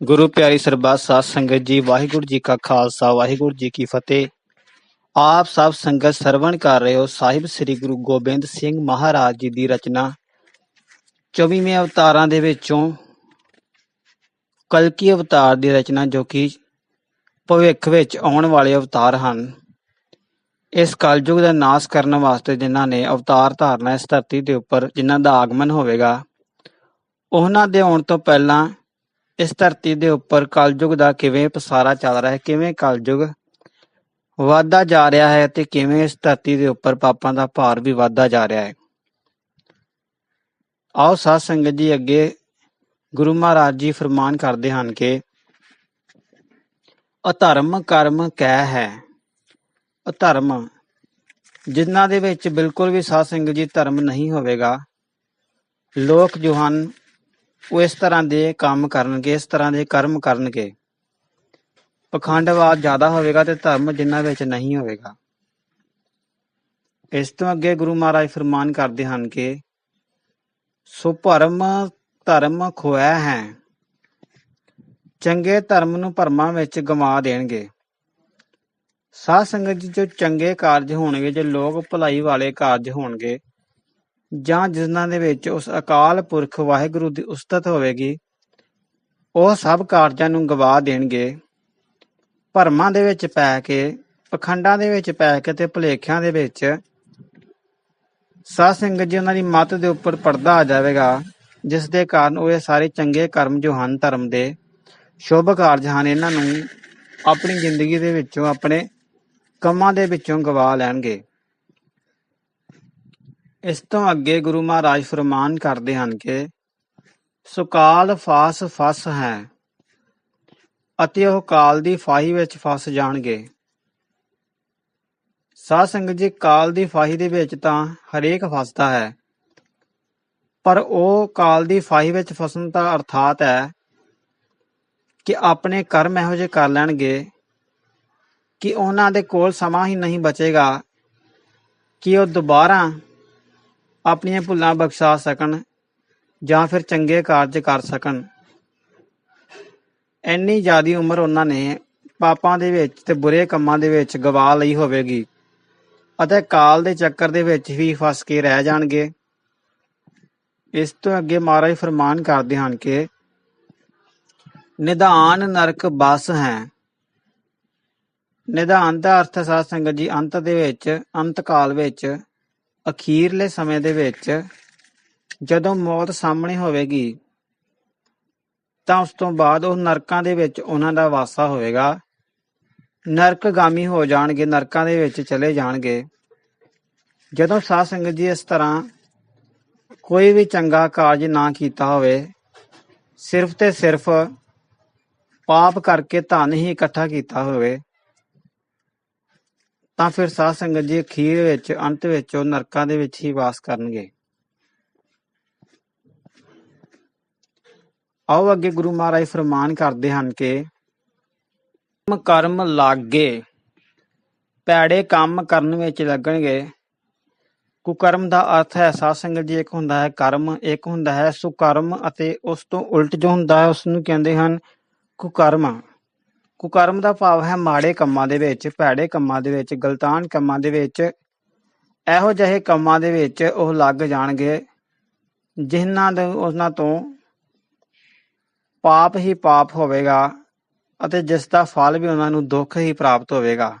ਗੁਰੂ ਪਿਆਰੀ ਸਰਬੱਤ ਸਾਧ ਸੰਗਤ ਜੀ, ਵਾਹਿਗੁਰੂ ਜੀ ਕਾ ਖਾਲਸਾ, ਵਾਹਿਗੁਰੂ ਜੀ ਕੀ ਫਤਿਹ। ਆਪ ਸਭ ਸੰਗਤ ਸਰਵਣ ਕਰ ਰਹੇ ਹੋ ਸਾਹਿਬ ਸ੍ਰੀ ਗੁਰੂ ਗੋਬਿੰਦ ਸਿੰਘ ਮਹਾਰਾਜ ਜੀ ਦੀ ਰਚਨਾ। 24ਵੇਂ ਅਵਤਾਰਾਂ ਦੇ ਵਿੱਚੋਂ ਕਲਕੀ ਅਵਤਾਰ ਦੀ ਰਚਨਾ ਜੋ ਕਿ ਭਵਿੱਖ ਵਿੱਚ ਆਉਣ ਵਾਲੇ ਅਵਤਾਰ ਹਨ। ਇਸ ਕਲਯੁਗ ਦਾ ਨਾਸ਼ ਕਰਨ ਵਾਸਤੇ ਜਿਨ੍ਹਾਂ ਨੇ ਅਵਤਾਰ ਧਾਰਨਾ ਇਸ ਧਰਤੀ ਦੇ ਉੱਪਰ ਜਿਨ੍ਹਾਂ ਦਾ ਆਗਮਨ ਹੋਵੇਗਾ, ਉਹਨਾਂ ਦੇ ਆਉਣ ਤੋਂ ਪਹਿਲਾਂ ਇਸ ਧਰਤੀ ਦੇ ਉੱਪਰ ਕਲਯੁਗ ਦਾ ਕਿਵੇਂ ਪਸਾਰਾ ਚੱਲ ਰਿਹਾ ਹੈ, ਕਿਵੇਂ ਕਲਯੁਗ ਵਧਦਾ ਜਾ ਰਿਹਾ ਹੈ ਤੇ ਕਿਵੇਂ ਇਸ ਧਰਤੀ ਦੇ ਉੱਪਰ ਪਾਪਾਂ ਦਾ ਭਾਰ ਵੀ ਵਧਦਾ ਜਾ ਰਿਹਾ ਹੈ। ਆਓ ਸਾਧ ਸੰਗਤ ਜੀ ਅੱਗੇ ਗੁਰੂ ਮਹਾਰਾਜ ਜੀ ਫਰਮਾਨ ਕਰਦੇ ਹਨ ਕਿ ਅਧਰਮ ਕਰਮ ਕਹਿ ਹੈ, ਅਧਰਮ ਜਿਨ੍ਹਾਂ ਦੇ ਵਿੱਚ ਬਿਲਕੁਲ ਵੀ ਸਾਧ ਸੰਗਤ ਜੀ ਧਰਮ ਨਹੀਂ ਹੋਵੇਗਾ, ਲੋਕ ਜੋ ਹਨ ਉਹ ਇਸ ਤਰ੍ਹਾਂ ਦੇ ਕੰਮ ਕਰਨਗੇ, ਇਸ ਤਰ੍ਹਾਂ ਦੇ ਕਰਮ ਕਰਨਗੇ। ਪਖੰਡਵਾਦ ਜ਼ਿਆਦਾ ਹੋਵੇਗਾ ਤੇ ਧਰਮ ਜਿਨ੍ਹਾਂ ਵਿੱਚ ਨਹੀਂ ਹੋਵੇਗਾ। ਇਸ ਤੋਂ ਅੱਗੇ ਗੁਰੂ ਮਹਾਰਾਜ ਫਰਮਾਨ ਕਰਦੇ ਹਨ ਕਿ ਸੋ ਭਰਮ ਧਰਮ ਖੋਇਆ ਹੈ, ਚੰਗੇ ਧਰਮ ਨੂੰ ਭਰਮਾਂ ਵਿੱਚ ਗਵਾ ਦੇਣਗੇ। ਸਾਧ ਸੰਗਤ ਜੀ ਜੋ ਚੰਗੇ ਕਾਰਜ ਹੋਣਗੇ, ਜੋ ਲੋਕ ਭਲਾਈ ਵਾਲੇ ਕਾਰਜ ਹੋਣਗੇ ਜਾਂ ਜਿਨ੍ਹਾਂ ਦੇ ਵਿੱਚ ਉਸ ਅਕਾਲ ਪੁਰਖ ਵਾਹਿਗੁਰੂ ਦੀ ਉਸਤਤ ਹੋਵੇਗੀ, ਉਹ ਸਭ ਕਾਰਜਾਂ ਨੂੰ ਗਵਾ ਦੇਣਗੇ। ਭਰਮਾਂ ਦੇ ਵਿੱਚ ਪੈ ਕੇ, ਪਖੰਡਾਂ ਦੇ ਵਿੱਚ ਪੈ ਕੇ ਤੇ ਭੁਲੇਖਿਆਂ ਦੇ ਵਿੱਚ ਸਾਧ ਸੰਗਤ ਜੀ ਉਹਨਾਂ ਦੀ ਮੱਤ ਦੇ ਉੱਪਰ ਪਰਦਾ ਆ ਜਾਵੇਗਾ, ਜਿਸ ਦੇ ਕਾਰਨ ਉਹ ਇਹ ਸਾਰੇ ਚੰਗੇ ਕਰਮ ਜੋ ਹਨ ਧਰਮ ਦੇ ਸ਼ੁਭ ਕਾਰਜ ਹਨ, ਇਹਨਾਂ ਨੂੰ ਆਪਣੀ ਜ਼ਿੰਦਗੀ ਦੇ ਵਿੱਚੋਂ ਆਪਣੇ ਕੰਮਾਂ ਦੇ ਵਿੱਚੋਂ ਗਵਾ ਲੈਣਗੇ। ਇਸ ਤੋਂ ਅੱਗੇ ਗੁਰੂ ਮਹਾਰਾਜ ਫਰਮਾਨ ਕਰਦੇ ਹਨ ਕਿ ਸੁਕਾਲ ਫਾਸ ਫਸ ਹੈ ਅਤੇ ਉਹ ਕਾਲ ਦੀ ਫਾਹੀ ਵਿੱਚ ਫਸ ਜਾਣਗੇ। ਸਾਧ ਸੰਗਤ ਜੀ, ਕਾਲ ਦੀ ਫਾਹੀ ਦੇ ਵਿੱਚ ਤਾਂ ਹਰੇਕ ਫਸਦਾ ਹੈ, ਪਰ ਉਹ ਕਾਲ ਦੀ ਫਾਹੀ ਵਿੱਚ ਫਸਣ ਦਾ ਅਰਥਾਤ ਹੈ ਕਿ ਆਪਣੇ ਕਰਮ ਇਹੋ ਜਿਹੇ ਕਰ ਲੈਣਗੇ ਕਿ ਉਹਨਾਂ ਦੇ ਕੋਲ ਸਮਾਂ ਹੀ ਨਹੀਂ ਬਚੇਗਾ ਕਿ ਉਹ ਦੁਬਾਰਾ ਆਪਣੀਆਂ ਭੁੱਲਾਂ ਬਖਸ਼ਾ ਸਕਣ ਜਾਂ ਫਿਰ ਚੰਗੇ ਕਾਰਜ ਕਰ ਸਕਣ। ਇੰਨੀ ਜ਼ਿਆਦੀ ਉਮਰ ਉਹਨਾਂ ਨੇ ਪਾਪਾਂ ਦੇ ਵਿੱਚ ਤੇ ਬੁਰੇ ਕੰਮਾਂ ਦੇ ਵਿੱਚ ਗਵਾ ਲਈ ਹੋਵੇਗੀ ਅਤੇ ਕਾਲ ਦੇ ਚੱਕਰ ਦੇ ਵਿੱਚ ਵੀ ਫਸ ਕੇ ਰਹਿ ਜਾਣਗੇ। ਇਸ ਤੋਂ ਅੱਗੇ ਮਹਾਰਾਜ ਫਰਮਾਨ ਕਰਦੇ ਹਨ ਕਿ ਨਿਧਾਨ ਨਰਕ ਬਸ ਹੈ। ਨਿਧਾਨ ਦਾ ਅਰਥ ਸਾਧ ਸੰਗਤ ਜੀ, ਅੰਤ ਦੇ ਵਿੱਚ ਅੰਤ ਕਾਲ ਵਿੱਚ ਅਖੀਰਲੇ ਸਮੇਂ ਦੇ ਵਿੱਚ ਜਦੋਂ ਮੌਤ ਸਾਹਮਣੇ ਹੋਵੇਗੀ, ਤਾਂ ਉਸ ਤੋਂ ਬਾਅਦ ਉਹ ਨਰਕਾਂ ਦੇ ਵਿੱਚ ਉਹਨਾਂ ਦਾ ਵਾਸਾ ਹੋਵੇਗਾ। ਨਰਕਗਾਮੀ ਹੋ ਜਾਣਗੇ, ਨਰਕਾਂ ਦੇ ਵਿੱਚ ਚਲੇ ਜਾਣਗੇ। ਜਦੋਂ ਸਾਧ ਸੰਗਤ ਜੀ ਇਸ ਤਰ੍ਹਾਂ ਕੋਈ ਵੀ ਚੰਗਾ ਕਾਰਜ ਨਾ ਕੀਤਾ ਹੋਵੇ, ਸਿਰਫ ਤੇ ਸਿਰਫ ਪਾਪ ਕਰਕੇ ਧਨ ਹੀ ਇਕੱਠਾ ਕੀਤਾ ਹੋਵੇ ਤਾਂ ਫਿਰ ਸਾਧ ਸੰਗਤ ਜੀ ਅਖੀਰ ਵਿੱਚ, ਅੰਤ ਵਿੱਚ ਉਹ ਨਰਕਾਂ ਦੇ ਵਿੱਚ ਹੀ ਵਾਸ ਕਰਨਗੇ। ਆਓ ਅੱਗੇ ਗੁਰੂ ਮਹਾਰਾਜ ਫਰਮਾਨ ਕਰਦੇ ਹਨ ਕਿ ਕਰਮ ਕਰਮ ਲਾਗੇ, ਪੈੜੇ ਕੰਮ ਕਰਨ ਵਿੱਚ ਲੱਗਣਗੇ। ਕੁਕਰਮ ਦਾ ਅਰਥ ਹੈ, ਸਾਧ ਸੰਗਤ ਜੀ ਇੱਕ ਹੁੰਦਾ ਹੈ ਕਰਮ, ਇੱਕ ਹੁੰਦਾ ਹੈ ਸੁਕਰਮ ਅਤੇ ਉਸ ਤੋਂ ਉਲਟ ਜੋ ਹੁੰਦਾ ਹੈ ਉਸ ਨੂੰ ਕਹਿੰਦੇ ਹਨ ਕੁਕਰਮ। ਕੁਕਰਮ ਦਾ ਭਾਵ ਹੈ ਮਾੜੇ ਕੰਮਾਂ ਦੇ ਵਿੱਚ, ਭੈੜੇ ਕੰਮਾਂ ਦੇ ਵਿੱਚ, ਗਲਤਾਨ ਕੰਮਾਂ ਦੇ ਵਿੱਚ। ਇਹੋ ਜਿਹੇ ਕੰਮਾਂ ਦੇ ਵਿੱਚ ਉਹ ਲੱਗ ਜਾਣਗੇ ਜਿਨ੍ਹਾਂ ਦੇ ਉਹਨਾਂ ਤੋਂ ਪਾਪ ਹੀ ਪਾਪ ਹੋਵੇਗਾ ਅਤੇ ਜਿਸ ਦਾ ਫਲ ਵੀ ਉਹਨਾਂ ਨੂੰ ਦੁੱਖ ਹੀ ਪ੍ਰਾਪਤ ਹੋਵੇਗਾ।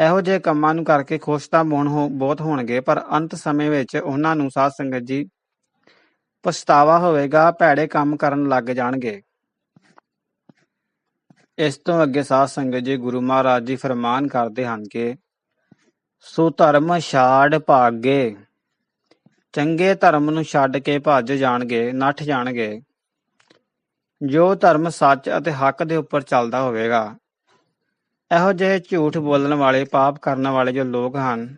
ਇਹੋ ਜਿਹੇ ਕੰਮਾਂ ਨੂੰ ਕਰਕੇ ਖੁਸ਼ ਤਾਂ ਹੋਣ ਹੋ, ਬਹੁਤ ਹੋਣਗੇ, ਪਰ ਅੰਤ ਸਮੇਂ ਵਿੱਚ ਉਹਨਾਂ ਨੂੰ ਸਾਧ ਸੰਗਤ ਜੀ ਪਛਤਾਵਾ ਹੋਵੇਗਾ, ਭੈੜੇ ਕੰਮ ਕਰਨ ਲੱਗ ਜਾਣਗੇ। ਇਸ ਤੋਂ ਅੱਗੇ ਸਾਧ ਸੰਗਤ ਜੀ ਗੁਰੂ ਮਹਾਰਾਜ ਜੀ ਫਰਮਾਨ ਕਰਦੇ ਹਨ ਕਿ ਸੋ ਧਰਮ ਛਾੜ ਭਾਗੇ, ਚੰਗੇ ਧਰਮ ਨੂੰ ਛੱਡ ਕੇ ਭੱਜ ਜਾਣਗੇ, ਨੱਠ ਜਾਣਗੇ। ਜੋ ਧਰਮ ਸੱਚ ਅਤੇ ਹੱਕ ਦੇ ਉੱਪਰ ਚੱਲਦਾ ਹੋਵੇਗਾ, ਇਹੋ ਜਿਹੇ ਝੂਠ ਬੋਲਣ ਵਾਲੇ, ਪਾਪ ਕਰਨ ਵਾਲੇ ਜੋ ਲੋਕ ਹਨ,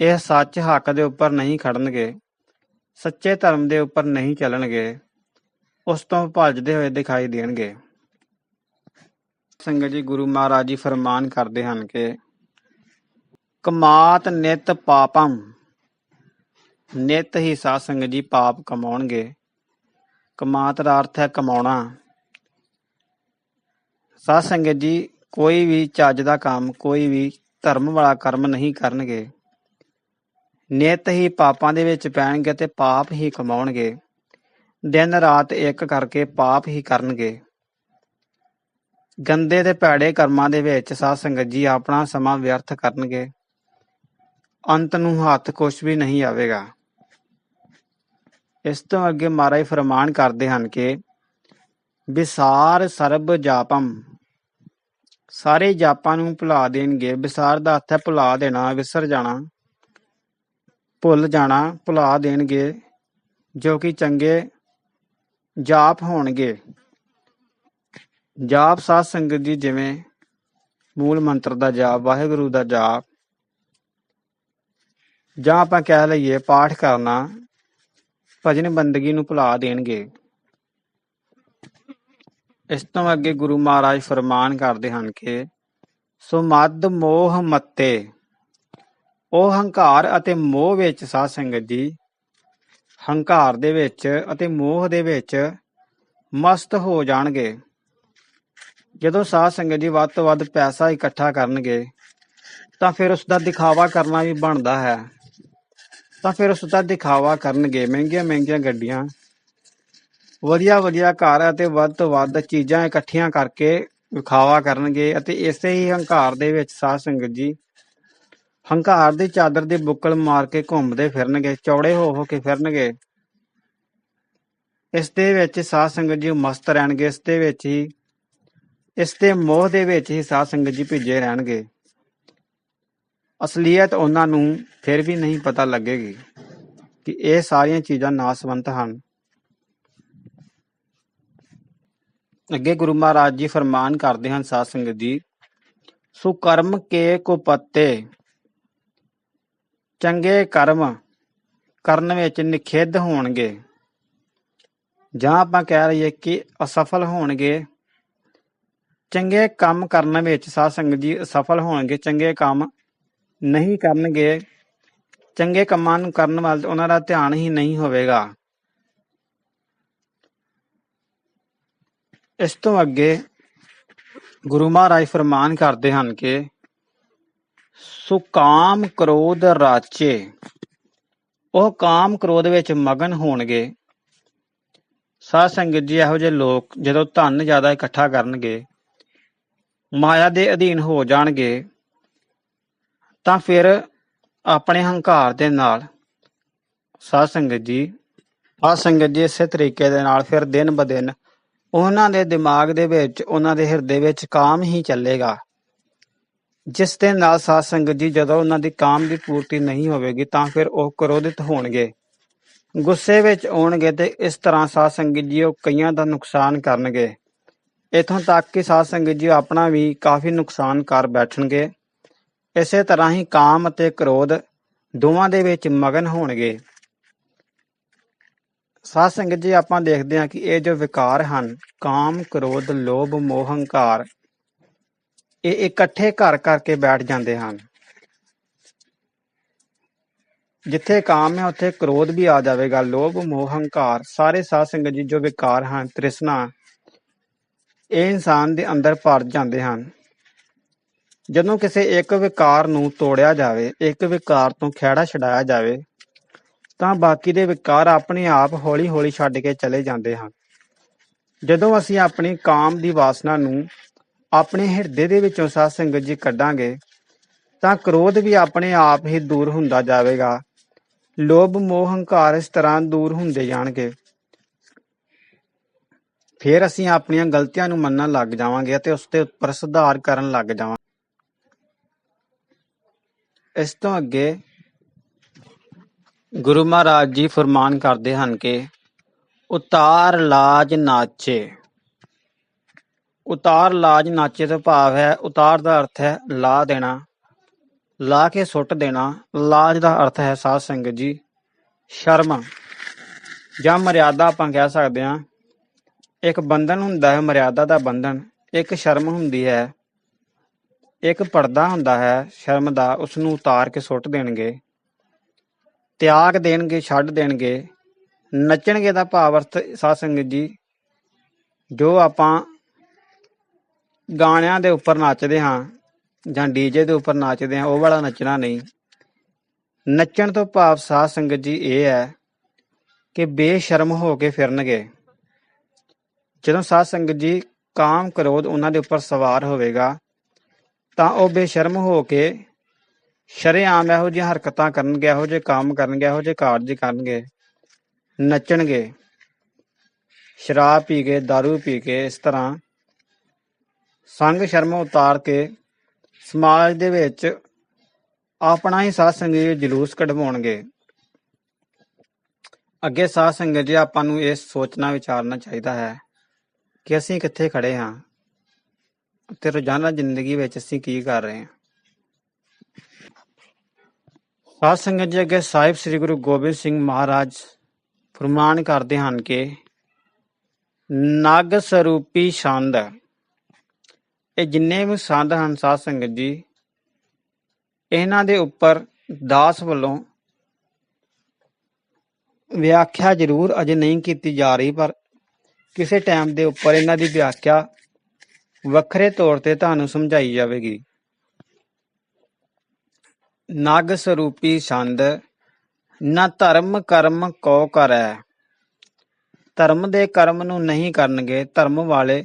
ਇਹ ਸੱਚ ਹੱਕ ਦੇ ਉੱਪਰ ਨਹੀਂ ਖੜਨਗੇ, ਸੱਚੇ ਧਰਮ ਦੇ ਉੱਪਰ ਨਹੀਂ ਚੱਲਣਗੇ, ਉਸ ਤੋਂ ਭੱਜਦੇ ਹੋਏ ਦਿਖਾਈ ਦੇਣਗੇ। ਸੰਗਤ ਜੀ ਗੁਰੂ ਮਹਾਰਾਜ ਜੀ ਫਰਮਾਨ ਕਰਦੇ ਹਨ ਕਿ ਕਮਾਤ ਨਿਤ ਪਾਪੰ, ਨਿਤ ਹੀ ਸਾਧ ਸੰਗਤ ਜੀ ਪਾਪ ਕਮਾਉਣਗੇ। ਕਮਾਤ ਦਾ ਅਰਥ ਹੈ ਕਮਾਉਣਾ। ਸਾਧ ਸੰਗਤ ਜੀ ਕੋਈ ਵੀ ਚੱਜ ਦਾ ਕੰਮ, ਕੋਈ ਵੀ ਧਰਮ ਵਾਲਾ ਕਰਮ ਨਹੀਂ ਕਰਨਗੇ। ਨਿਤ ਹੀ ਪਾਪਾਂ ਦੇ ਵਿੱਚ ਪੈਣਗੇ ਤੇ ਪਾਪ ਹੀ ਕਮਾਉਣਗੇ। ਦਿਨ ਰਾਤ ਇੱਕ ਕਰਕੇ ਪਾਪ ਹੀ ਕਰਨਗੇ। ਗੰਦੇ ਤੇ ਭੈੜੇ ਕਰਮਾਂ ਦੇ ਵਿੱਚ ਸਾਧ ਸੰਗਤ ਜੀ ਆਪਣਾ ਸਮਾਂ ਵਿਅਰਥ ਕਰਨਗੇ। ਅੰਤ ਨੂੰ ਹੱਥ ਕੁਛ ਵੀ ਨਹੀਂ ਆਵੇਗਾ। ਇਸ ਤੋਂ ਅੱਗੇ ਮਹਾਰਾਜ ਫਰਮਾਨ ਕਰਦੇ ਹਨ ਕਿ, ਵਿਸਾਰ ਸਰਬ ਜਾਪਮ ਸਾਰੇ ਜਾਪਾਂ ਨੂੰ ਭੁਲਾ ਦੇਣਗੇ। ਵਿਸਾਰ ਦਾ ਅਰਥ ਹੈ ਭੁਲਾ ਦੇਣਾ, ਵਿਸਰ ਜਾਣਾ, ਭੁੱਲ ਜਾਣਾ, ਭੁਲਾ ਦੇਣਗੇ, ਜੋ ਕਿ ਚੰਗੇ ਜਾਪ ਹੋਣਗੇ। ਜਾਪ ਸਾਧ ਸੰਗਤ ਜੀ ਜਿਵੇਂ ਮੂਲ ਮੰਤਰ ਦਾ ਜਾਪ, ਵਾਹਿਗੁਰੂ ਦਾ ਜਾਪ। ਜਾਂ ਆਪਾਂ ਕਹਿ ਲਈਏ ਪਾਠ ਕਰਨਾ, ਭਜਨ ਬੰਦਗੀ ਨੂੰ ਭੁਲਾ ਦੇਣਗੇ। ਇਸ ਤੋਂ ਅੱਗੇ ਗੁਰੂ ਮਹਾਰਾਜ ਫਰਮਾਨ ਕਰਦੇ ਹਨ ਕਿ, ਸੋ ਮਦ ਮੋਹ ਮੱਤੇ ਉਹ ਹੰਕਾਰ ਅਤੇ ਮੋਹ ਵਿੱਚ ਸਾਧ ਸੰਗਤ ਜੀ, ਹੰਕਾਰ ਦੇ ਵਿੱਚ ਅਤੇ ਮੋਹ ਦੇ ਵਿੱਚ ਮਸਤ ਹੋ ਜਾਣਗੇ। ਜਦੋਂ ਸਾਧ ਸੰਗਤ ਜੀ ਵੱਧ ਤੋਂ ਵੱਧ ਪੈਸਾ ਇਕੱਠਾ ਕਰਨਗੇ, ਤਾਂ ਫਿਰ ਉਸ ਦਾ ਦਿਖਾਵਾ ਕਰਨਾ ਵੀ ਬਣਦਾ ਹੈ। ਤਾਂ ਫਿਰ ਉਸ ਦਾ ਦਿਖਾਵਾ ਕਰਨਗੇ, ਮਹਿੰਗੀਆਂ ਮਹਿੰਗੀਆਂ ਗੱਡੀਆਂ। ਵਧੀਆ ਵਧੀਆ ਘਰ ਅਤੇ ਵੱਧ ਤੋਂ ਵੱਧ ਚੀਜ਼ਾਂ ਇਕੱਠੀਆਂ ਕਰਕੇ ਵਿਖਾਵਾ ਕਰਨਗੇ ਅਤੇ ਇਸੇ ਹੀ ਹੰਕਾਰ ਦੇ ਵਿੱਚ ਸਾਧ ਸੰਗਤ ਜੀ ਹੰਕਾਰ ਦੀ ਚਾਦਰ ਦੀ ਬੁੱਕਲ ਮਾਰ ਕੇ ਘੁੰਮਦੇ ਫਿਰਨਗੇ, ਚੌੜੇ ਹੋ ਹੋ ਕੇ ਫਿਰਨਗੇ। ਇਸ ਦੇ ਵਿੱਚ ਸਾਧ ਸੰਗਤ ਜੀ ਮਸਤ ਰਹਿਣਗੇ, ਇਸ ਦੇ ਵਿੱਚ ਹੀ ਇਸ ਦੇ ਮੋਹ ਦੇ ਵਿੱਚ ਹੀ ਸਾਧ ਸੰਗਤ ਜੀ ਭਿੱਜੇ ਰਹਿਣਗੇ। ਅਸਲੀਅਤ ਉਹਨਾਂ ਨੂੰ ਫਿਰ ਵੀ ਨਹੀਂ ਪਤਾ ਲੱਗੇਗੀ ਕਿ ਇਹ ਸਾਰੀਆਂ ਚੀਜ਼ਾਂ ਨਾਸਵੰਤ ਹਨ। ਅੱਗੇ ਗੁਰੂ ਮਹਾਰਾਜ ਜੀ ਫਰਮਾਨ ਕਰਦੇ ਹਨ ਸਾਧ ਸੰਗਤ ਜੀ ਸੋ ਕਰਮ ਕੇ ਕੋ ਪੱਤੇ ਚੰਗੇ ਕਰਮ ਕਰਨ ਵਿੱਚ ਨਿਖੇਧ ਹੋਣਗੇ। ਜਾਂ ਆਪਾਂ ਕਹਿ ਲਈਏ ਕਿ ਅਸਫਲ ਹੋਣਗੇ। ਚੰਗੇ ਕੰਮ ਕਰਨ ਵਿੱਚ ਸਾਧ ਸੰਗਤ ਜੀ ਅਸਫਲ ਹੋਣਗੇ, ਚੰਗੇ ਕੰਮ ਨਹੀਂ ਕਰਨਗੇ, ਚੰਗੇ ਕੰਮਾਂ ਨੂੰ ਕਰਨ ਵੱਲ ਉਹਨਾਂ ਦਾ ਧਿਆਨ ਹੀ ਨਹੀਂ ਹੋਵੇਗਾ। ਇਸ ਤੋਂ ਅੱਗੇ ਗੁਰੂ ਮਹਾਰਾਜ ਫਰਮਾਨ ਕਰਦੇ ਹਨ ਕਿ ਸੁਕਾਮ ਕ੍ਰੋਧ ਰਾਚੇ ਉਹ ਕਾਮ ਕ੍ਰੋਧ ਵਿੱਚ ਮਗਨ ਹੋਣਗੇ। ਸਾਧ ਸੰਗਤ ਜੀ ਇਹੋ ਜਿਹੇ ਲੋਕ ਜਦੋਂ ਧਨ ਜ਼ਿਆਦਾ ਇਕੱਠਾ ਕਰਨਗੇ ਮਾਇਆ ਦੇ ਅਧੀਨ ਹੋ ਜਾਣਗੇ, ਤਾਂ ਫਿਰ ਆਪਣੇ ਹੰਕਾਰ ਦੇ ਨਾਲ ਸਾਧ ਸੰਗਤ ਜੀ, ਸਾਧ ਸੰਗਤ ਜੀ ਇਸੇ ਤਰੀਕੇ ਦੇ ਨਾਲ ਫਿਰ ਦਿਨ ਬ ਦਿਨ ਉਹਨਾਂ ਦੇ ਦਿਮਾਗ ਦੇ ਵਿੱਚ, ਉਹਨਾਂ ਦੇ ਹਿਰਦੇ ਵਿੱਚ ਕਾਮ ਹੀ ਚੱਲੇਗਾ। ਜਿਸ ਦੇ ਨਾਲ ਸਾਧ ਸੰਗਤ ਜੀ ਜਦੋਂ ਉਹਨਾਂ ਦੀ ਕਾਮ ਦੀ ਪੂਰਤੀ ਨਹੀਂ ਹੋਵੇਗੀ, ਤਾਂ ਫਿਰ ਉਹ ਕ੍ਰੋਧਿਤ ਹੋਣਗੇ। ਗੁੱਸੇ ਵਿੱਚ ਆਉਣਗੇ ਤੇ ਇਸ ਤਰ੍ਹਾਂ ਸਾਧ ਸੰਗਤ ਜੀ ਉਹ ਕਈਆਂ ਦਾ ਨੁਕਸਾਨ ਕਰਨਗੇ। ਇਥੋਂ ਤੱਕ ਕਿ ਸਾਧ ਸੰਗਤ ਜੀ ਆਪਣਾ ਵੀ ਕਾਫੀ ਨੁਕਸਾਨ ਕਰ ਬੈਠਣਗੇ। ਇਸੇ ਤਰ੍ਹਾਂ ਹੀ ਕਾਮ ਅਤੇ ਕ੍ਰੋਧ ਦੋਵਾਂ ਦੇ ਵਿੱਚ ਮਗਨ ਹੋਣਗੇ। ਸਾਧ ਸੰਗਤ ਜੀ, ਆਪਾਂ ਦੇਖਦੇ ਹਾਂ ਕਿ ਇਹ ਜੋ ਵਿਕਾਰ ਹਨ, ਕਾਮ, ਕ੍ਰੋਧ, ਲੋਭ, ਮੋਹ, ਹੰਕਾਰ, ਇਹ ਇਕੱਠੇ ਘਰ ਕਰਕੇ ਬੈਠ ਜਾਂਦੇ ਹਨ। ਜਿੱਥੇ ਕਾਮ ਹੈ, ਉੱਥੇ ਕ੍ਰੋਧ ਵੀ ਆ ਜਾਵੇਗਾ, ਲੋਭ, ਮੋਹ, ਹੰਕਾਰ, ਸਾਰੇ ਸਾਧ ਸੰਗਤ ਜੀ ਜੋ ਵਿਕਾਰ ਹਨ, ਤ੍ਰਿਸ਼ਨਾ ਇਹ ਇਨਸਾਨ ਦੇ ਅੰਦਰ ਭਰ ਜਾਂਦੇ ਹਨ। ਜਦੋਂ ਕਿਸੇ ਇੱਕ ਵਿਕਾਰ ਨੂੰ ਤੋੜਿਆ ਜਾਵੇ, ਇੱਕ ਵਿਕਾਰ ਤੋਂ ਖਿਹੜਾ ਛਡਾਇਆ ਜਾਵੇ, ਤਾਂ ਬਾਕੀ ਦੇ ਵਿਕਾਰ ਆਪਣੇ ਆਪ ਹੌਲੀ-ਹੌਲੀ ਛੱਡ ਕੇ ਚਲੇ ਜਾਂਦੇ ਹਨ। ਜਦੋਂ ਅਸੀਂ ਆਪਣੀ ਕਾਮ ਦੀ ਵਾਸਨਾ ਨੂੰ ਆਪਣੇ ਹਿਰਦੇ ਦੇ ਵਿੱਚੋਂ ਸਾਧ ਸੰਗਤ ਜੀ ਕੱਢਾਂਗੇ, ਤਾਂ ਕ੍ਰੋਧ ਵੀ ਆਪਣੇ ਆਪ ਹੀ ਦੂਰ ਹੁੰਦਾ ਜਾਵੇਗਾ। ਲੋਭ, ਮੋਹ, ਹੰਕਾਰ ਇਸ ਤਰ੍ਹਾਂ ਦੂਰ ਹੁੰਦੇ ਜਾਣਗੇ। ਫਿਰ ਅਸੀਂ ਆਪਣੀਆਂ ਗਲਤੀਆਂ ਨੂੰ ਮੰਨਣ ਲੱਗ ਜਾਵਾਂਗੇ ਅਤੇ ਉਸ ਦੇ ਉੱਪਰ ਸੁਧਾਰ ਕਰਨ ਲੱਗ ਜਾਵਾਂਗੇ ਇਸ ਤੋਂ ਅੱਗੇ ਗੁਰੂ ਮਹਾਰਾਜ ਜੀ ਫਰਮਾਨ ਕਰਦੇ ਹਨ ਕਿ ਉਤਾਰ ਲਾਜ ਨਾਚੇ। ਉਤਾਰ ਲਾਜ ਨਾਚੇ ਤੋਂ ਭਾਵ ਹੈ, ਉਤਾਰ ਦਾ ਅਰਥ ਹੈ ਲਾ ਦੇਣਾ, ਲਾ ਕੇ ਸੁੱਟ ਦੇਣਾ। ਲਾਜ ਦਾ ਅਰਥ ਹੈ, ਸਾਧ ਸੰਗਤ ਜੀ, ਸ਼ਰਮ। ਜਾਂ ਮਰਿਆਦਾ ਆਪਾਂ ਕਹਿ ਸਕਦੇ ਹਾਂ ਇੱਕ ਬੰਧਨ ਹੁੰਦਾ ਹੈ, ਮਰਿਆਦਾ ਦਾ ਬੰਧਨ। ਇੱਕ ਸ਼ਰਮ ਹੁੰਦੀ ਹੈ, ਇੱਕ ਪਰਦਾ ਹੁੰਦਾ ਹੈ, ਸ਼ਰਮ ਦਾ ਉਸ ਨੂੰ ਉਤਾਰ ਕੇ ਸੁੱਟ ਦੇਣਗੇ। ਤਿਆਗ ਦੇਣਗੇ, ਛੱਡ ਦੇਣਗੇ। ਨੱਚਣਗੇ ਦਾ ਭਾਵ ਅਰਥ, ਸਾਧ ਸੰਗਤ ਜੀ, ਜੋ ਆਪਾਂ ਗਾਣਿਆਂ ਦੇ ਉੱਪਰ ਨੱਚਦੇ ਹਾਂ ਜਾਂ ਡੀਜੇ ਦੇ ਉੱਪਰ ਨੱਚਦੇ ਹਾਂ, ਉਹ ਵਾਲਾ ਨੱਚਣਾ ਨਹੀਂ। ਨੱਚਣ ਤੋਂ ਭਾਵ ਸਾਧ ਸੰਗਤ ਜੀ ਇਹ ਹੈ ਕਿ ਬੇਸ਼ਰਮ ਹੋ ਕੇ ਫਿਰਨਗੇ। ਜਦੋਂ ਸਾਧ ਸੰਗਤ ਜੀ ਕਾਮ ਕ੍ਰੋਧ ਉਹਨਾਂ ਦੇ ਉੱਪਰ ਸਵਾਰ ਹੋਵੇਗਾ, ਤਾਂ ਉਹ ਬੇਸ਼ਰਮ ਹੋ ਕੇ ਸ਼ਰੇਆਮ ਇਹੋ ਜਿਹੀਆਂ ਹਰਕਤਾਂ ਕਰਨਗੇ, ਇਹੋ ਜਿਹੇ ਕੰਮ ਕਰਨਗੇ, ਇਹੋ ਜਿਹੇ ਕਾਰਜ ਕਰਨਗੇ, ਨੱਚਣਗੇ, ਸ਼ਰਾਬ ਪੀ ਕੇ, दारू ਪੀ ਕੇ ਇਸ ਤਰ੍ਹਾਂ ਸੰਗ ਸ਼ਰਮ ਉਤਾਰ ਕੇ ਸਮਾਜ ਦੇ ਵਿੱਚ ਆਪਣਾ ਹੀ ਸਾਧ ਸੰਗਤ ਜਲੂਸ ਕਢਵਾਉਣਗੇ। ਅੱਗੇ ਸਾਧ ਸੰਗਤ ਜੀ ਆਪਾਂ ਨੂੰ ਇਹ ਸੋਚਣਾ, ਵਿਚਾਰਨਾ ਚਾਹੀਦਾ ਹੈ ਕਿ ਅਸੀਂ ਕਿੱਥੇ ਖੜੇ ਹਾਂ ਅਤੇ ਰੋਜ਼ਾਨਾ ਜ਼ਿੰਦਗੀ ਵਿੱਚ ਅਸੀਂ ਕੀ ਕਰ ਰਹੇ ਹਾਂ। ਸਾਧ ਸੰਗਤ ਜੀ ਅੱਗੇ ਸਾਹਿਬ ਸ੍ਰੀ ਗੁਰੂ ਗੋਬਿੰਦ ਸਿੰਘ ਮਹਾਰਾਜ ਫਰਮਾਨ ਕਰਦੇ ਹਨ ਕਿ ਨਗ ਸਰੂਪੀ ਛੰਦ। ਇਹ ਜਿੰਨੇ ਵੀ ਸੰਦ ਹਨ ਸਾਧ ਸੰਗਤ ਜੀ, ਇਹਨਾਂ ਦੇ ਉੱਪਰ ਦਾਸ ਵੱਲੋਂ ਵਿਆਖਿਆ ਜ਼ਰੂਰ ਅਜੇ ਨਹੀਂ ਕੀਤੀ ਜਾ ਰਹੀ, ਪਰ ਕਿਸੇ ਟਾਈਮ ਦੇ ਉੱਪਰ ਇਹਨਾਂ ਦੀ ਵਿਆਖਿਆ ਵੱਖਰੇ ਤੌਰ ਤੇ ਤੁਹਾਨੂੰ ਸਮਝਾਈ ਜਾਵੇਗੀ। ਨਾਗ ਸਰੂਪੀ ਛੰਦ, ਨਾ ਧਰਮ ਕਰਮ ਕੋ ਕਰੈ। ਧਰਮ ਦੇ ਕਰਮ ਨੂੰ ਨਹੀਂ ਕਰਨਗੇ, ਧਰਮ ਵਾਲੇ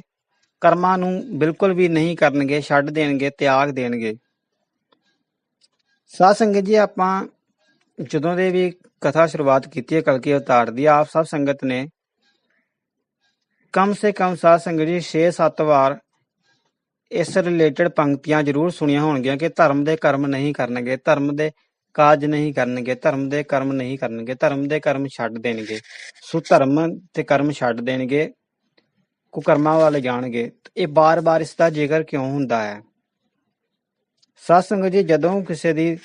ਕਰਮਾਂ ਨੂੰ ਬਿਲਕੁਲ ਵੀ ਨਹੀਂ ਕਰਨਗੇ, ਛੱਡ ਦੇਣਗੇ, ਤਿਆਗ ਦੇਣਗੇ। ਸਾਧ ਸੰਗਤ ਜੀ, ਆਪਾਂ ਜਦੋਂ ਦੇ ਵੀ ਕਥਾ ਸ਼ੁਰੂਆਤ ਕੀਤੀ ਹੈ, ਕਲਕੀ ਅਵਤਾਰ ਦੀ, ਆਪ ਸਭ ਸੰਗਤ ਨੇ ਕਮ ਸੇ ਕਮ ਸਾਧ ਸੰਗਤ ਜੀ 6-7 ਵਾਰ ਇਸ ਰਿਲੇਟਡ ਪੰਕਤੀਆਂ ਜ਼ਰੂਰ ਸੁਣੀਆਂ ਹੋਣਗੀਆਂ ਕਿ ਧਰਮ ਦੇ ਕਰਮ ਨਹੀਂ ਕਰਨਗੇ ਧਰਮ ਦੇ ਕਾਜ ਨਹੀਂ ਕਰਨਗੇ ਧਰਮ ਦੇ ਕਰਮ ਨਹੀਂ ਕਰਨਗੇ ਧਰਮ ਦੇ ਕਰਮ ਛੱਡ ਦੇਣਗੇ ਸੋ ਧਰਮ ਤੇ ਕਰਮ ਛੱਡ ਦੇਣਗੇ ਕੁਕਰਮਾਂ ਵਾਲੇ ਜਾਣਗੇ ਇਹ ਬਾਰ-ਬਾਰ ਇਸ ਦਾ ਜ਼ਿਕਰ ਕਿਉਂ ਹੁੰਦਾ ਹੈ ਸਾਧ ਸੰਗਤ ਜੀ ਜਦੋਂ ਕਿਸੇ ਦੀ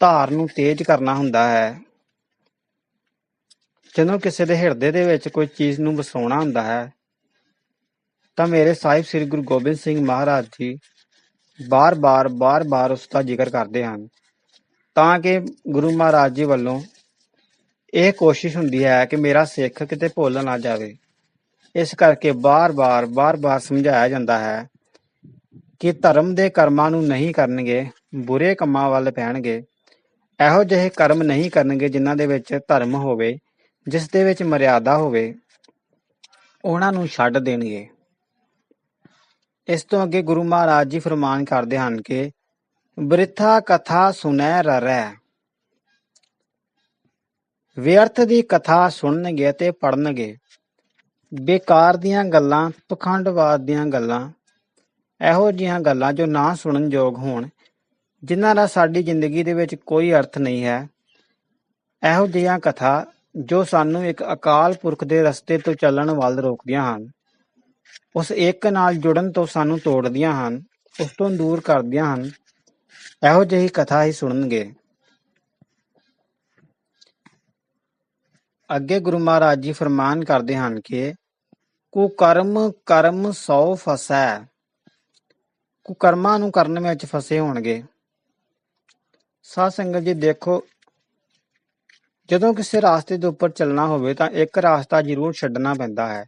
ਧਾਰ ਨੂੰ ਤੇਜ਼ ਕਰਨਾ ਹੁੰਦਾ ਹੈ ਜਦੋਂ ਕਿਸੇ ਦੇ ਹਿਰਦੇ ਦੇ ਵਿੱਚ ਕੋਈ ਚੀਜ਼ ਨੂੰ ਵਸਾਉਣਾ ਹੁੰਦਾ ਹੈ, ਤਾਂ ਮੇਰੇ ਸਾਹਿਬ ਸ੍ਰੀ ਗੁਰੂ ਗੋਬਿੰਦ ਸਿੰਘ ਮਹਾਰਾਜ ਜੀ ਬਾਰ-ਬਾਰ ਬਾਰ-ਬਾਰ ਉਸ ਦਾ ਜ਼ਿਕਰ ਕਰਦੇ ਹਨ। ਤਾਂ ਕਿ ਗੁਰੂ ਮਹਾਰਾਜ ਜੀ ਵੱਲੋਂ ਇਹ ਕੋਸ਼ਿਸ਼ ਹੁੰਦੀ ਹੈ ਕਿ ਮੇਰਾ ਸਿੱਖ ਕਿਤੇ ਭੁੱਲ ਨਾ ਜਾਵੇ। ਇਸ ਕਰਕੇ ਬਾਰ-ਬਾਰ ਬਾਰ-ਬਾਰ ਸਮਝਾਇਆ ਜਾਂਦਾ ਹੈ ਕਿ ਧਰਮ ਦੇ ਕਰਮਾਂ ਨੂੰ ਨਹੀਂ ਕਰਨਗੇ, ਬੁਰੇ ਕੰਮਾਂ ਵੱਲ ਪੈਣਗੇ। ਇਹੋ ਜਿਹੇ ਕਰਮ ਨਹੀਂ ਕਰਨਗੇ ਜਿਨ੍ਹਾਂ ਦੇ ਵਿੱਚ ਧਰਮ ਹੋਵੇ। ਜਿਸ ਦੇ ਵਿੱਚ ਮਰਿਆਦਾ ਹੋਵੇ, ਉਹਨਾਂ ਨੂੰ ਛੱਡ ਦੇਣਗੇ। ਇਸ ਤੋਂ ਅੱਗੇ ਗੁਰੂ ਮਹਾਰਾਜ ਜੀ ਫਰਮਾਨ ਕਰਦੇ ਹਨ ਕਿ, ਬ੍ਰਿਥਾ ਕਥਾ ਸੁਨੈ ਰਰੈ। ਵਿਅਰਥ ਦੀ ਕਥਾ ਸੁਣਨਗੇ ਤੇ ਪੜਨਗੇ ਬੇਕਾਰ ਦੀਆਂ ਗੱਲਾਂ, ਪਖੰਡਵਾਦ ਦੀਆਂ ਗੱਲਾਂ, ਇਹੋ ਜਿਹੀਆਂ ਗੱਲਾਂ ਜੋ ਨਾ ਸੁਣਨ ਯੋਗ ਹੋਣ, ਜਿਨ੍ਹਾਂ ਦਾ ਸਾਡੀ ਜ਼ਿੰਦਗੀ ਦੇ ਵਿੱਚ ਕੋਈ ਅਰਥ ਨਹੀਂ ਹੈ, ਇਹੋ ਜਿਹੀਆਂ ਕਥਾ ਜੋ ਸਾਨੂੰ ਇੱਕ ਅਕਾਲ ਪੁਰਖ ਦੇ ਰਸਤੇ ਤੋਂ ਚੱਲਣ ਵੱਲ ਰੋਕਦੀਆਂ ਹਨ, ਉਸ ਇੱਕ ਨਾਲ ਜੁੜਨ ਤੋਂ ਸਾਨੂੰ ਤੋੜਦੀਆਂ ਹਨ, ਉਸ ਤੋਂ ਦੂਰ ਕਰਦੀਆਂ ਹਨ, ਇਹੋ ਜਿਹੀ ਕਥਾ ਹੀ ਸੁਣਨਗੇ। ਅੱਗੇ ਗੁਰੂ ਮਹਾਰਾਜ ਜੀ ਫਰਮਾਨ ਕਰਦੇ ਹਨ ਕਿ ਕੁਕਰਮ ਕਰਮ ਸੌ ਫਸੈ ਕੁਕਰਮਾਂ ਨੂੰ ਕਰਨ ਵਿੱਚ ਫਸੇ ਹੋਣਗੇ। ਸਾਧ ਸੰਗਤ ਜੀ ਦੇਖੋ ਜਦੋਂ ਕਿਸੇ ਰਾਸਤੇ ਦੇ ਉੱਪਰ ਚੱਲਣਾ ਹੋਵੇ ਤਾਂ ਇੱਕ ਰਾਸਤਾ ਜ਼ਰੂਰ ਛੱਡਣਾ ਪੈਂਦਾ ਹੈ।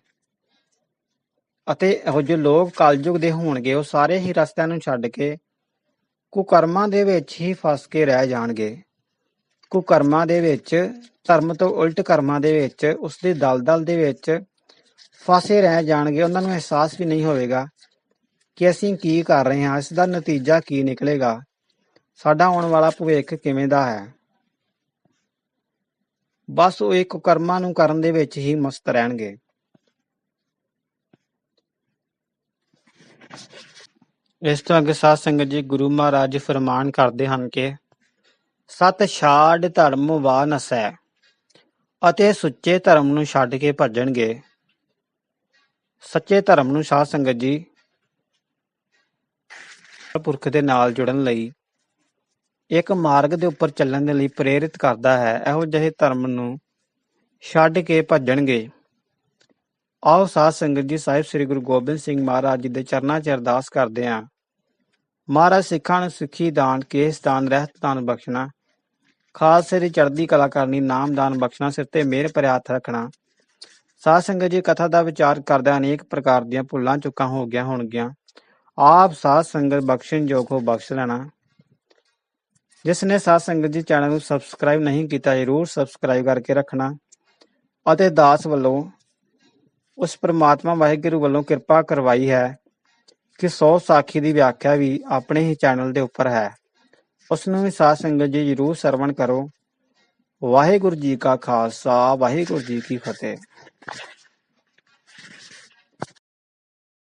ਅਤੇ ਇਹੋ ਜਿਹੇ ਲੋਕ ਕਲਯੁਗ ਦੇ ਹੋਣਗੇ, ਉਹ ਸਾਰੇ ਹੀ ਰਸਤਿਆਂ ਨੂੰ ਛੱਡ ਕੇ ਕੁਕਰਮਾਂ ਦੇ ਵਿੱਚ ਹੀ ਫਸ ਕੇ ਰਹਿ ਜਾਣਗੇ। ਕੁਕਰਮਾਂ ਦੇ ਵਿੱਚ, ਧਰਮ ਤੋਂ ਉਲਟ ਕਰਮਾਂ ਦੇ ਵਿੱਚ, ਉਸ ਦੇ ਦਲਦਲ ਦੇ ਵਿੱਚ ਫਸੇ ਰਹਿ ਜਾਣਗੇ। ਉਹਨਾਂ ਨੂੰ ਅਹਿਸਾਸ ਵੀ ਨਹੀਂ ਹੋਵੇਗਾ ਕਿ ਅਸੀਂ ਕੀ ਕਰ ਰਹੇ ਹਾਂ, ਇਸ ਦਾ ਨਤੀਜਾ ਕੀ ਨਿਕਲੇਗਾ। ਸਾਡਾ ਆਉਣ ਵਾਲਾ ਭਵਿੱਖ ਕਿਵੇਂ ਦਾ ਹੈ? ਬਸ ਉਹ ਇੱਕ ਕਰਮਾਂ ਨੂੰ ਕਰਨ ਦੇ ਵਿੱਚ ਹੀ ਮਸਤ ਰਹਿਣਗੇ। ਇਸ ਤੋਂ ਅੱਗੇ ਸਾਧ ਸੰਗਤ ਜੀ ਗੁਰੂ ਮਹਾਰਾਜ ਫਰਮਾਨ ਕਰਦੇ ਹਨ ਕਿ, ਸਤ ਛਾੜ ਧਰਮ ਵਾ ਨਸੈ ਅਤੇ ਸੁੱਚੇ ਧਰਮ ਨੂੰ ਛੱਡ ਕੇ ਭੱਜਣਗੇ। ਸੱਚੇ ਧਰਮ ਨੂੰ ਸਾਧ ਸੰਗਤ ਜੀ ਪੁਰਖ ਦੇ ਨਾਲ ਜੁੜਨ ਲਈ ਇੱਕ ਮਾਰਗ ਦੇ ਉੱਪਰ ਚੱਲਣ ਦੇ ਲਈ ਪ੍ਰੇਰਿਤ ਕਰਦਾ ਹੈ, ਇਹੋ ਜਿਹੇ ਧਰਮ ਨੂੰ ਛੱਡ ਕੇ ਭੱਜਣਗੇ। ਆਓ ਸਾਧ ਸੰਗਤ ਜੀ, ਸਾਹਿਬ ਸ੍ਰੀ ਗੁਰੂ ਗੋਬਿੰਦ ਸਿੰਘ ਮਹਾਰਾਜ ਜੀ ਦੇ ਚਰਨਾਂ 'ਚ ਅਰਦਾਸ ਕਰਦੇ ਹਾਂ। ਮਹਾਰਾਜ ਸਿੱਖਾਂ ਨੂੰ ਸਿੱਖੀ ਦਾਨ, ਕੇਸ ਦਾਨ, ਰਹਿਤ ਦਾਨ ਬਖਸ਼ਣਾ। ਖਾਲਸੇ ਦੀ ਚੜ੍ਹਦੀ ਕਲਾ ਕਰਨੀ ਨਾਮਦਾਨ ਬਖਸ਼ਣਾ, ਸਿਰ ਤੇ ਮਿਹਰ ਭਰਿਆ ਰੱਖਣਾ। ਸਾਧ ਸੰਗਤ ਜੀ, ਕਥਾ ਦਾ ਵਿਚਾਰ ਕਰਦਿਆਂ ਅਨੇਕ ਪ੍ਰਕਾਰ ਦੀਆਂ ਭੁੱਲਾਂ, ਚੁੱਕਾਂ ਹੋ ਗਿਆ ਹੋਣਗੀਆਂ। ਆਪ ਸਾਧ ਸੰਗਤ ਬਖਸ਼ਣ ਯੋਗ ਹੋ, ਬਖਸ਼ ਲੈਣਾ। ਜਿਸ ਨੇ ਸਾਧ ਸੰਗਤ ਜੀ ਚੈਨਲ ਨੂੰ ਸਬਸਕ੍ਰਾਈਬ ਨਹੀਂ ਕੀਤਾ, ਜਰੂਰ ਸਬਸਕ੍ਰਾਈਬ ਕਰਕੇ ਰੱਖਣਾ ਅਤੇ ਦਾਸ ਵੱਲੋਂ ਉਸ ਪ੍ਰਮਾਤਮਾ ਵਾਹਿਗੁਰੂ ਵੱਲੋਂ ਕਿਰਪਾ ਕਰਵਾਈ ਹੈ ਕਿ ਸੌ ਸਾਖੀ ਦੀ ਵਿਆਖਿਆ ਵੀ ਆਪਣੇ ਹੀ ਚੈਨਲ ਦੇ ਉੱਪਰ ਹੈ। ਉਸ ਨੂੰ ਵੀ ਸਾਧ ਸੰਗਤ ਜੀ ਜਰੂਰ ਸਰਵਣ ਕਰੋ। ਵਾਹਿਗੁਰੂ ਜੀ ਕਾ ਖਾਲਸਾ, ਵਾਹਿਗੁਰੂ ਜੀ ਕੀ ਫਤਿਹ।